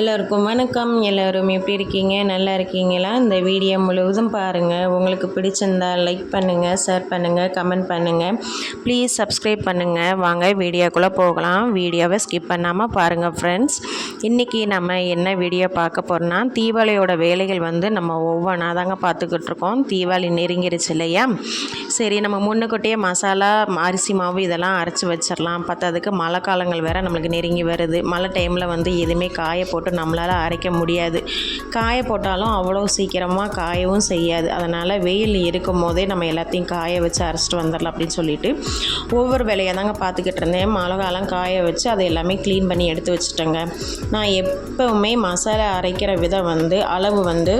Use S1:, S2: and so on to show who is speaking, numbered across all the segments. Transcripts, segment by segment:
S1: எல்லோருக்கும் வணக்கம் எல்லோரும் எப்படி இருக்கீங்க நல்லா இருக்கீங்களா இந்த வீடியோ முழுவதும் பாருங்கள் உங்களுக்கு பிடிச்சிருந்தால் லைக் பண்ணுங்கள் ஷேர் பண்ணுங்கள் கமெண்ட் பண்ணுங்கள் ப்ளீஸ் சப்ஸ்கிரைப் பண்ணுங்கள் வாங்க வீடியோக்குள்ளே போகலாம் வீடியோவை ஸ்கிப் பண்ணாமல் பாருங்கள் ஃப்ரெண்ட்ஸ் இன்றைக்கி நம்ம என்ன வீடியோ பார்க்க போகிறோன்னா தீபாவளியோட வேலைகள் வந்து நம்ம ஒவ்வொன்றா தாங்க பார்த்துக்கிட்டு இருக்கோம் தீபாவளி நெருங்கிருச்சு இல்லையா சரி நம்ம முன்னுக்கூட்டியே மசாலா அரிசி மாவு இதெல்லாம் அரைச்சி வச்சிடலாம் பார்த்தா அதுக்கு மழை காலங்கள் வேறு நம்மளுக்கு நெருங்கி வருது மழை டைமில் வந்து எதுவுமே காய போட்டு போட்டு நம்மளால் அரைக்க முடியாது காய போட்டாலும் அவ்வளோ சீக்கிரமாக காயவும் செய்யாது அதனால் வெயில் இருக்கும் போதே நம்ம எல்லாத்தையும் காய வச்சு அரைச்சிட்டு வந்துடலாம் அப்படின்னு சொல்லிட்டு ஒவ்வொரு வேலையாக தாங்க பார்த்துக்கிட்டு இருந்தேன் மிளகாலாம் காய வச்சு அதை எல்லாமே க்ளீன் பண்ணி எடுத்து வச்சுட்டேங்க நான் எப்போவுமே மசாலா அரைக்கிற விதம் வந்து அளவு வந்து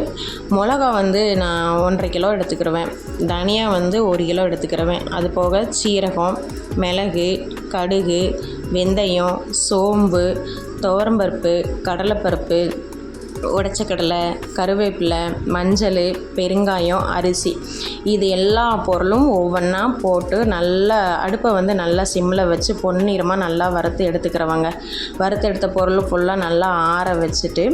S1: மிளகா வந்து நான் ஒன்றரை கிலோ எடுத்துக்கிடுவேன் தனியா வந்து ஒரு கிலோ எடுத்துக்கிடுவேன் அது போக சீரகம் மிளகு கடுகு வெந்தயம் சோம்பு துவரம்பருப்பு கடலைப்பருப்பு உடச்ச கடலை கருவேப்பிலை மஞ்சள் பெருங்காயம் அரிசி இது எல்லா பொருளும் ஒவ்வொன்றா போட்டு நல்லா அடுப்பை வந்து நல்லா சிம்மில் வச்சு பொன்னிறமாக நல்லா வறுத்து எடுத்துக்கிறவங்க வறுத்து எடுத்த பொருள் ஃபுல்லாக நல்லா ஆற வச்சுட்டு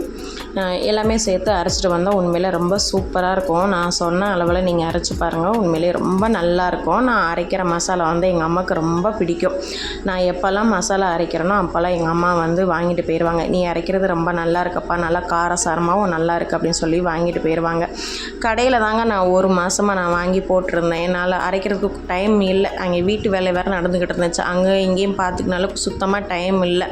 S1: எல்லாமே சேர்த்து அரைச்சிட்டு வந்தால் உண்மையிலே ரொம்ப சூப்பராக இருக்கும் நான் சொன்ன அளவில் நீங்கள் அரைச்சி பாருங்கள் உண்மையிலே ரொம்ப நல்லாயிருக்கும் நான் அரைக்கிற மசாலா வந்து எங்கள் அம்மாவுக்கு ரொம்ப பிடிக்கும் நான் எப்போல்லாம் மசாலா அரைக்கிறேனோ அப்போல்லாம் எங்கள் அம்மா வந்து வாங்கிட்டு போயிடுவாங்க நீ அரைக்கிறது ரொம்ப நல்லா இருக்கப்பா நல்லா கார சாரமாகவும் நல்லா இருக்குது அப்படின்னு சொல்லி வாங்கிட்டு போயிடுவாங்க கடையில் தாங்க நான் ஒரு மாதமாக நான் வாங்கி போட்டிருந்தேன் என்னால் அரைக்கிறதுக்கு டைம் இல்லை அங்கே வீட்டு வேலை வேறு நடந்துக்கிட்டு இருந்துச்சு அங்கே இங்கேயும் பார்த்துக்கினாலும் சுத்தமாக டைம் இல்லை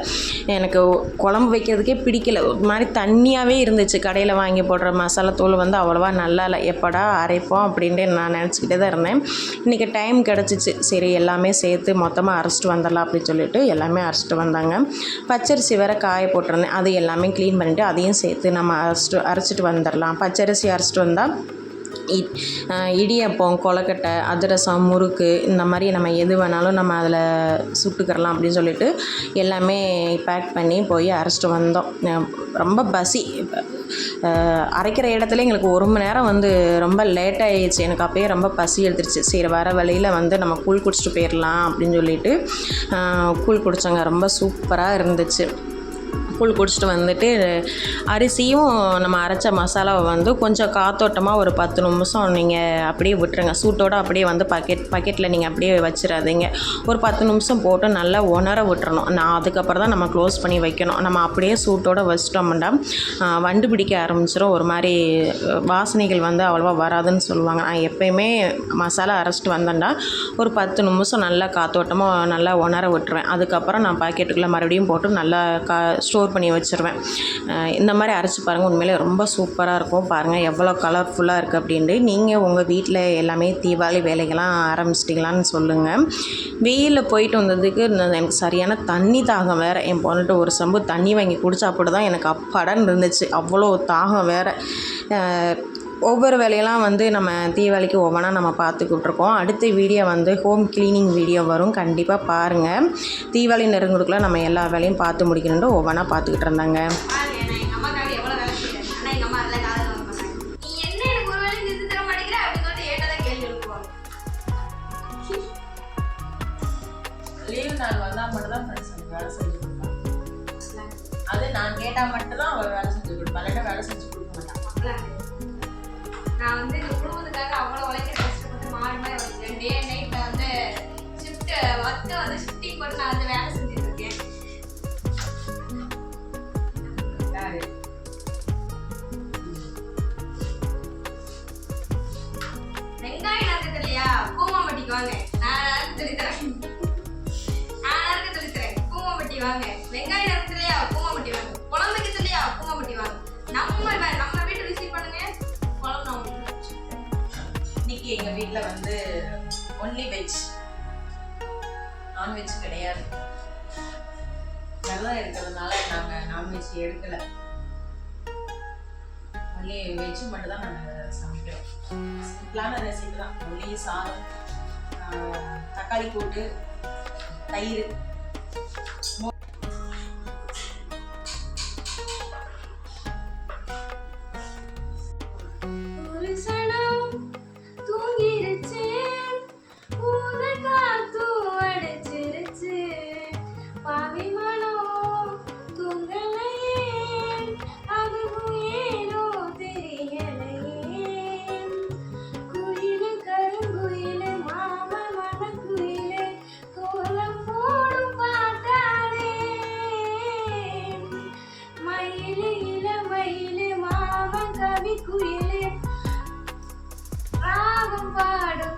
S1: எனக்கு குழம்பு வைக்கிறதுக்கே பிடிக்கல ஒரு மாதிரி தண்ணியாகவே இருந்துச்சு கடையில் வாங்கி போடுற மசாலா தூள் வந்து அவ்வளோவா நல்லா இல்லை எப்படா அரைப்போம் அப்படின்ட்டு நான் நினச்சிக்கிட்டே தான் இருந்தேன் இன்றைக்கி டைம் கிடச்சிச்சு சரி எல்லாமே சேர்த்து மொத்தமாக அரைச்சிட்டு வந்துடலாம் அப்படின்னு சொல்லிட்டு எல்லாமே அரைச்சிட்டு வந்தாங்க பச்சரிசி வேறு காய போட்டிருந்தேன் அது எல்லாமே க்ளீன் பண்ணிவிட்டு அதையும் சேர்த்து நம்ம அரைச்சிட்டு அரைச்சிட்டு வந்துடலாம் பச்சரிசி அரைச்சிட்டு வந்தால் இடியப்பம் கொலக்கட்டை அதிரசம் முறுக்கு இந்த மாதிரி நம்ம எது வேணாலும் நம்ம அதில் சுட்டுக்கிறலாம் அப்படின்னு சொல்லிட்டு எல்லாமே பேக் பண்ணி போய் அரைச்சிட்டு வந்தோம் ரொம்ப பசி அரைக்கிற இடத்துல எங்களுக்கு ஒரு மணி நேரம் வந்து ரொம்ப லேட் ஆகிடுச்சு எனக்கு அப்போயே ரொம்ப பசி எடுத்துருச்சு சரி வர வழியில் வந்து நம்ம கூழ் குடிச்சிட்டு போயிடலாம் அப்படின்னு சொல்லிட்டு கூழ் குடித்தோங்க ரொம்ப சூப்பராக இருந்துச்சு கூழ் குடிச்சிட்டு வந்துட்டு அரிசியும் நம்ம அரைச்ச மசாலாவை வந்து கொஞ்சம் காத்தோட்டமாக ஒரு பத்து நிமிஷம் நீங்கள் அப்படியே விட்டுருங்க சூட்டோடு அப்படியே வந்து பக்கெட் பக்கெட்டில் நீங்கள் அப்படியே வச்சிடாதீங்க ஒரு பத்து நிமிஷம் போட்டு நல்லா உணர விட்டுறணும் நான் அதுக்கப்புறம் தான் நம்ம க்ளோஸ் பண்ணி வைக்கணும் நம்ம அப்படியே சூட்டோடு வச்சிட்டோம்னா வண்டு பிடிக்க ஆரம்பிச்சிடும் ஒரு மாதிரி வாசனைகள் வந்து அவ்வளோவா வராதுன்னு சொல்லுவாங்க நான் எப்போயுமே மசாலா அரைச்சிட்டு வந்தேன்டா ஒரு பத்து நிமிஷம் நல்லா காத்தோட்டமாக நல்லா உணர விட்டுருவேன் அதுக்கப்புறம் நான் பாக்கெட்டுக்குள்ளே மறுபடியும் போட்டு நல்லா கா ஸ்டோர் ஸ்டோர் பண்ணி வச்சுருவேன் இந்த மாதிரி அரைச்சி பாருங்கள் உண்மையிலே ரொம்ப சூப்பராக இருக்கும் பாருங்கள் எவ்வளோ கலர்ஃபுல்லாக இருக்குது அப்படின்ட்டு நீங்கள் உங்கள் வீட்டில் எல்லாமே தீபாவளி வேலைகள்லாம் ஆரம்பிச்சிட்டிங்களான்னு சொல்லுங்கள் வெயிலில் போயிட்டு வந்ததுக்கு எனக்கு சரியான தண்ணி தாகம் வேறு என் பொண்ணுட்டு ஒரு சம்பு தண்ணி வாங்கி குடிச்சா அப்படி தான் எனக்கு அப்படன்னு இருந்துச்சு அவ்வளோ தாகம் வேறு ஒவ்வொரு வேலையெல்லாம் வந்து நம்ம தீபாவளிக்கு ஒவ்வொன்றா நம்ம பார்த்துக்கிட்ருக்கோம் அடுத்த வீடியோ வந்து ஹோம் கிளீனிங் வீடியோ வரும் கண்டிப்பாக பாருங்கள் தீபாவளி நெருங்குறதுக்குள்ள நம்ம எல்லா வேலையும் பார்த்து முடிக்கணுன்ட்டு ஒவ்வொன்றா பார்த்துக்கிட்டு இருந்தாங்க மட்டும்தான் அது நான் கேட்டால் மட்டும்தான் அவர் வேலை செஞ்சு கொடுப்பாங்க வேலை செஞ்சு கொடுக்க மாட்டாங்க
S2: நான் வந்து இந்த குடும்பத்துக்காக அவ்வளோ உழைக்க கஷ்டப்பட்டு மாறி மாதிரி டே நைட் நான் வந்து ஷிஃப்ட் ஒர்க்கை வந்து ஷிஃப்டிங் போட்டு நான் வந்து வேலை செஞ்சுட்டு இருக்கேன் வெங்காயம் பூமாம்பட்டிக்கு வாங்க நான் நான் பூமாம்பட்டி வாங்க வெங்காயம்
S1: வீட்டில் வந்து ஒன்லி வெஜ் நான்வெஜ் கிடையாது இருக்கிறதுனால நான்வெஜ் ஒன்லி வெஜ் மட்டும் தான் நாங்க சமைக்கிறோம் சிம்பிளான ரெசிபி தான் ஒன்லி சாதம் தக்காளி போட்டு தயிர்
S2: മയില് ഇലമയില് മാമൻ കവിക്കുയില് പാടും